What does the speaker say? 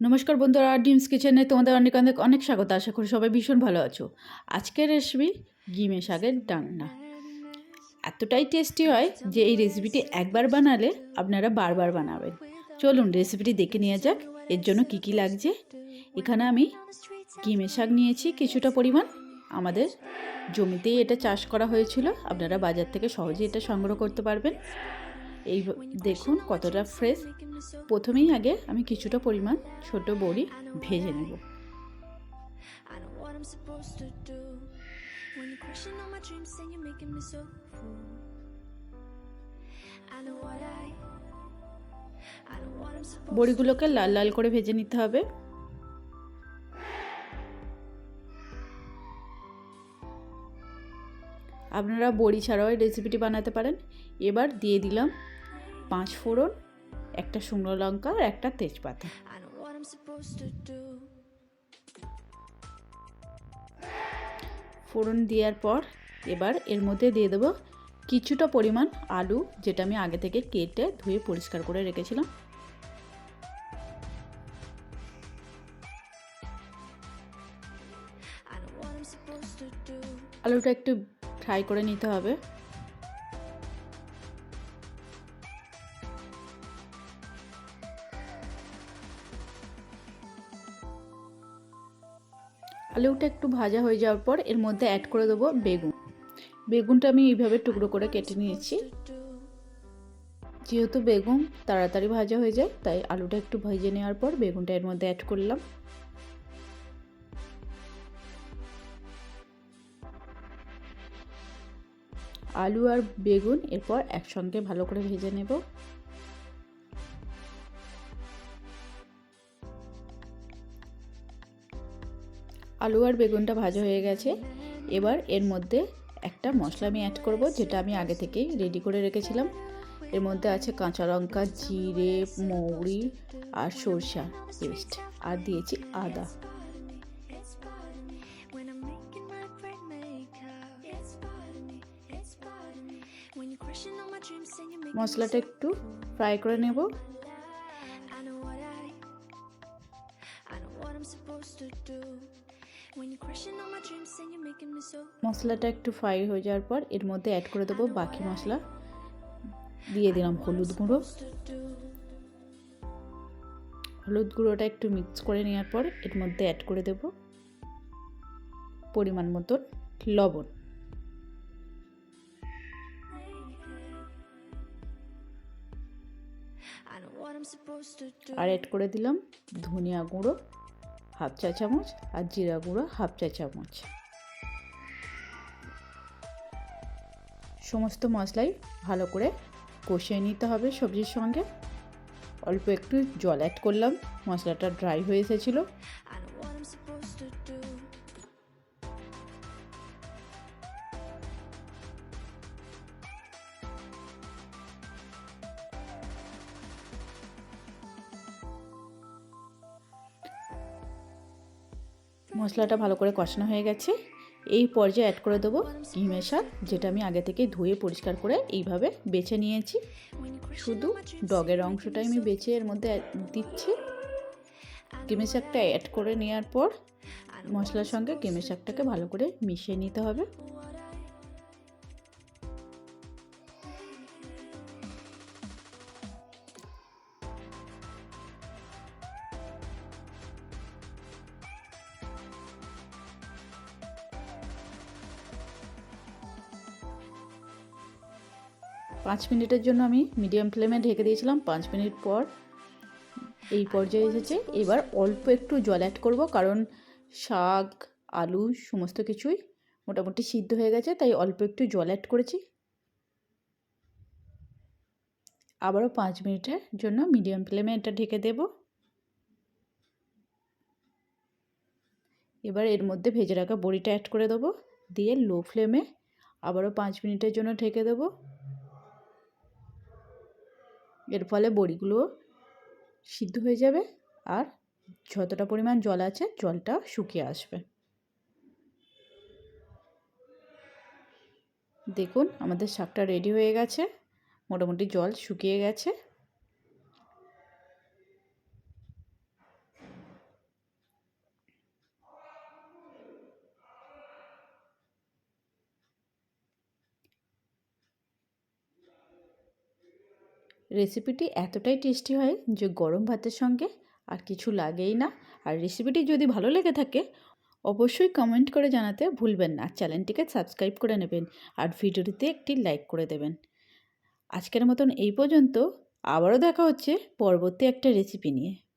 নমস্কার বন্ধুরা ডিমস কিচেনে তোমাদের অনেক অনেক অনেক স্বাগত। আশা করি সবাই ভীষণ ভালো আছো। আজকের রেসিপি গিমে শাকের ডান্না এতটাই টেস্টি হয় যে এই রেসিপিটি একবার বানালে আপনারা বারবার বানাবেন। চলুন রেসিপিটি দেখে নিয়ে যাক, এর জন্য কি কি লাগছে। এখানে আমি গিমে শাক নিয়েছি, কিছুটা পরিমাণ। আমাদের জমিতেই এটা চাষ করা হয়েছিল, আপনারা বাজার থেকে সহজেই এটা সংগ্রহ করতে পারবেন। এই দেখুন কতটা ফ্রেশ প্রথমেই আগে আমি কিছুটা পরিমাণ ছোট বড়ি ভেজে নেব বড়িগুলোকে লাল লাল করে ভেজে নিতে do. আপনারা বড়ি ছাড়াও এই রেসিপিটি বানাতে পারেন এবার দিয়ে দিলাম পাঁচ ফোড়ন একটা শুকনো লঙ্কা আর একটা তেজপাতা. ফোড়ন দেওয়ার পর এবার এর মধ্যে দিয়ে দেবো কিছুটা পরিমাণ আলু যেটা আমি আগে থেকে কেটে ধুয়ে পরিষ্কার করে রেখেছিলাম. আলুটা একটু ফ্রাই করে নিতে হবে। আলুটা একটু ভাজা হয়ে যাওয়ার পর এর মধ্যে অ্যাড করে দেবো বেগুন। বেগুনটা আমি এইভাবে টুকরো করে কেটে নিয়েছি। যেহেতু বেগুন তাড়াতাড়ি ভাজা হয়ে যায়, তাই আলুটা একটু ভেজে নেওয়ার পর বেগুনটা এর মধ্যে অ্যাড করলাম। আলু আর বেগুন এরপর একসঙ্গে ভালো করে ভেজে নেব। আলু আর বেগুনটা ভাজা হয়ে গেছে। এবার এর মধ্যে একটা মশলা আমি অ্যাড করব, যেটা আমি আগে থেকেই রেডি করে রেখেছিলাম। এর মধ্যে আছে কাঁচা লঙ্কা, জিরে, মৌরি আর সরষা পেস্ট আর দিয়েছি আদা। And একটু ফ্রাই করে so. মশলাটা একটু ফ্রাই হয়ে যাওয়ার পর এর মধ্যে অ্যাড করে দেবো বাকি মশলা দিয়ে দিলাম হলুদ গুঁড়ো. হলুদ গুঁড়োটা একটু মিক্স করে নেওয়ার পর এর মধ্যে অ্যাড করে দেব পরিমাণ মতন লবণ আর অ্যাড করে দিলাম ধনিয়া গুঁড়ো হাফ চা চামচ আর জিরা গুঁড়ো হাফ চা চামচ। সমস্ত মশলাই ভালো করে কষিয়ে নিতে হবে সবজির সঙ্গে। অল্প একটু জল অ্যাড করলাম মশলাটা ড্রাই হয়ে এসেছিল। মশলাটা ভালো করে কষানো হয়ে গেছে। এই পর্যায়ে অ্যাড করে দেবো ঘিমের শাক যেটা আমি আগে থেকে ধুয়ে পরিষ্কার করে এইভাবে বেছে নিয়েছি। শুধু. ডগের অংশটাই আমি বেছে এর মধ্যে দিচ্ছি। গেমে শাকটা অ্যাড করে নেওয়ার পর মশলার সঙ্গে গেমে শাকটাকে ভালো করে মিশিয়ে নিতে হবে। পাঁচ মিনিটের জন্য আমি মিডিয়াম ফ্লেমে ঢেকে দিয়েছিলাম। পাঁচ মিনিট পর এই পর্যায়ে এসেছে। এবার অল্প একটু জল অ্যাড করব কারণ শাক, আলু সমস্ত কিছুই মোটামুটি সিদ্ধ হয়ে গেছে, তাই অল্প একটু জল অ্যাড করেছি। আবারও পাঁচ মিনিটের জন্য মিডিয়াম ফ্লেমে এটা ঢেকে দেব। এবার এর মধ্যে ভেজে রাখা বড়িটা অ্যাড করে দেবো। দিয়ে লো ফ্লেমে আবারও পাঁচ মিনিটের জন্য ঢেকে দেবো। এর ফলে বড়িগুলো সিদ্ধ হয়ে যাবে আর যতটা পরিমাণ জল আছে জলটা শুকিয়ে আসবে। দেখুন আমাদের শাকটা রেডি হয়ে গেছে, মোটামুটি জল শুকিয়ে গেছে। রেসিপিটি এতটাই টেস্টি হয় যে গরম ভাতের সঙ্গে আর কিছু লাগেই না। আর রেসিপিটি যদি ভালো লেগে থাকে, অবশ্যই কমেন্ট করে জানাতে ভুলবেন না। চ্যানেলটিকে সাবস্ক্রাইব করে নেবেন আর ভিডিওটিতে একটি লাইক করে দেবেন। আজকের মতন এই পর্যন্ত। আবারও দেখা হচ্ছে পরবর্তী একটা রেসিপি নিয়ে।